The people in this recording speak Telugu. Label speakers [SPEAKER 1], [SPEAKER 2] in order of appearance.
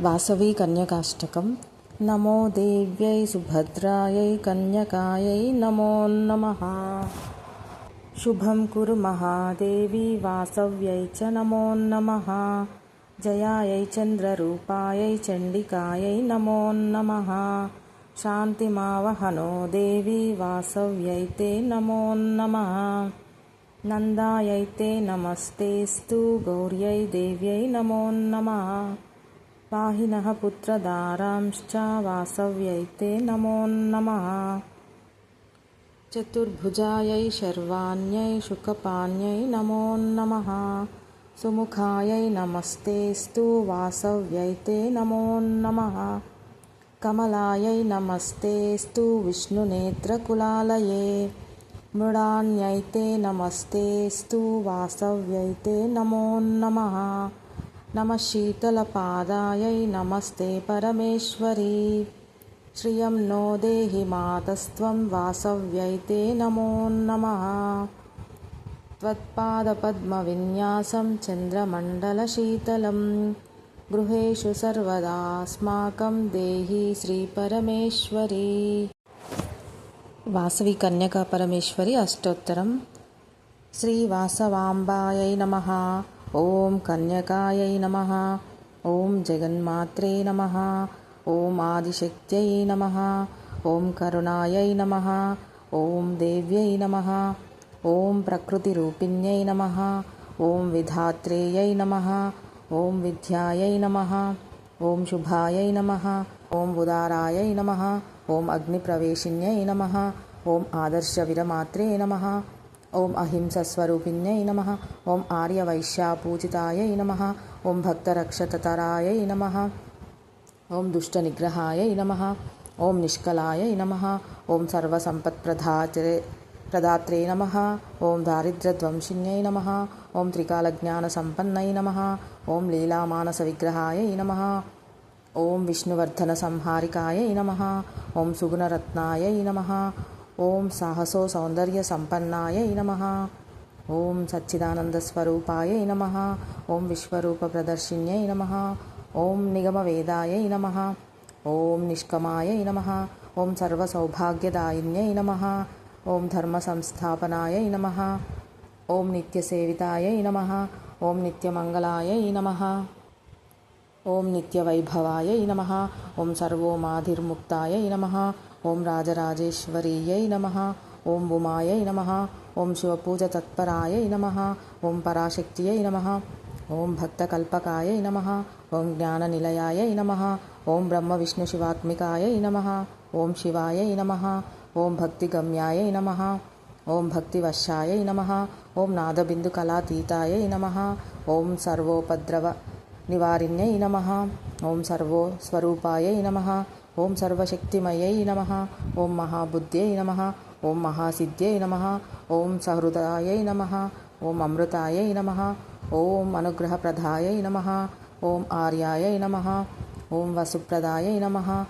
[SPEAKER 1] వాసవి కన్యకాష్టకం. నమో దేవ్యై సుభద్రాయై కన్యకాయై నమో నమ. శుభం కురు మహాదేవి వాసవ్యై చ నమో నమ. జయాయై చంద్రరూపాయై చండికాయై నమో నమ. శాంతిమావహనో దేవి వాసవ్యైతే నమో నమ. నందాయైతే నమస్తేస్తు గౌర్యై దేవ్యై నమో నమ. పాహి నః పుత్రదారాంశ్చ వాసవ్యై తే నమో నమః చతుర్భుజాయై శర్వాణ్యై శుకపాణ్యై నమో నమః సుముఖాయై నమస్తేస్తు వాసవ్యై తే నమో నమః కమలాయై నమస్తేస్తు విష్ణునేత్రకులాలయే మృడాన్యై తే నమస్తేస్తు వాసవ్యై తే నమో నమః నమ శీతలపాదాయై నమస్తే పరమేశ్వరీ శ్రియం నో దేహి మాతస్త్వం వాసవ్యై తే నమో నమః त्वत्पादपद्मविन्यासं चन्द्रमण्डलशीतलं गृहेषु सर्वदास्माकं देहि श्रीपरमेश्वरी వాసవి కన్యకా పరమేశ్వరి అష్టోత్తరం శ్రీవాసవాంబాయై నమ ఓం కన్యకాయై నమ ఓం జగన్మాత్రే నమ ఓం ఆదిశక్త్యై నమ ఓం కరుణాయై నమ ఓం దేవ్యై నమ ఓం ప్రకృతిరూపిణ్యై నమ ఓం విధాత్రేయై నమ ఓం విద్యాయై నమ ఓం శుభాయై నమ ఓం ఉదారాయై నమ ఓం అగ్నిప్రవేశిన్యై నమ ఓం ఆదర్శ విరమాత్రే నమ ఓం అహింస స్వరూపిణ్యై నమ ఓం ఆర్యవైశ్యాపూజితాయై నమ ఓం భక్తరక్షతరాయ నమ ఓం దుష్ట నిగ్రహాయ నమ ఓం నిష్కలాయ నమ ఓం సర్వసంపత్ప్రధాచరే ప్రదాత్రే నమ ఓం దారిద్ర్యధ్వంసిన్యై నమ ఓం త్రికాలజ్ఞానసంపన్నై నమ ఓం లీలామానస విగ్రహాయ నమ ఓం విష్ణువర్ధన సంహారికాయ నమ ఓం సుగుణరత్నాయ నమ ఓం సాహసో సౌందర్య సంపన్నాయ నమ ఓం సచ్చిదానంద స్వరూపాయ నమ ఓం విశ్వరూప ప్రదర్శిన్యై నమ ఓం నిగమ వేదాయ నమ ఓం నిష్కమాయ నమ ఓం సర్వసౌభాగ్యదాయిన్యై నమ ఓం ధర్మ సంస్థాపనాయ నమ ఓం నిత్యసేవితాయ నమ ఓం నిత్యమంగళాయ నమ ఓం నిత్యవైభవాయ నమ ఓం సర్వోమాధిర్ముక్తాయ నమ ఓం రాజరాజేశ్వర్యై నమ ఓం ఉమాయై నమ ఓం శివపూజతత్పరాయై నమ ఓం పరాశక్త్యై నమ ఓం భక్తకల్పకాయై నమ ఓం జ్ఞాననిలయాయై నమ ఓం బ్రహ్మవిష్ణుశివాత్మికాయై నమ ఓం శివాయై నమ ఓం భక్తిగమ్యాయై నమ ఓం భక్తివశాయై నమ ఓం నాదబిందుకళాతీతాయై నమ ఓం సర్వోపద్రవ నివారిణ్యై నమ ఓం సర్వో స్వరూపాయై నమ ఓం సర్వశక్తిమయై నమ. ఓం మహాబుద్ధ్యై నమ. ఓం మహాసిద్ధ్యై నమ. ఓం సహృదయాయై నమ. ఓం అమృతాయై నమ. ఓం అనుగ్రహప్రదాయై నమ. ఓం ఆర్యాయై నమ. ఓం వసుప్రదాయై నమ.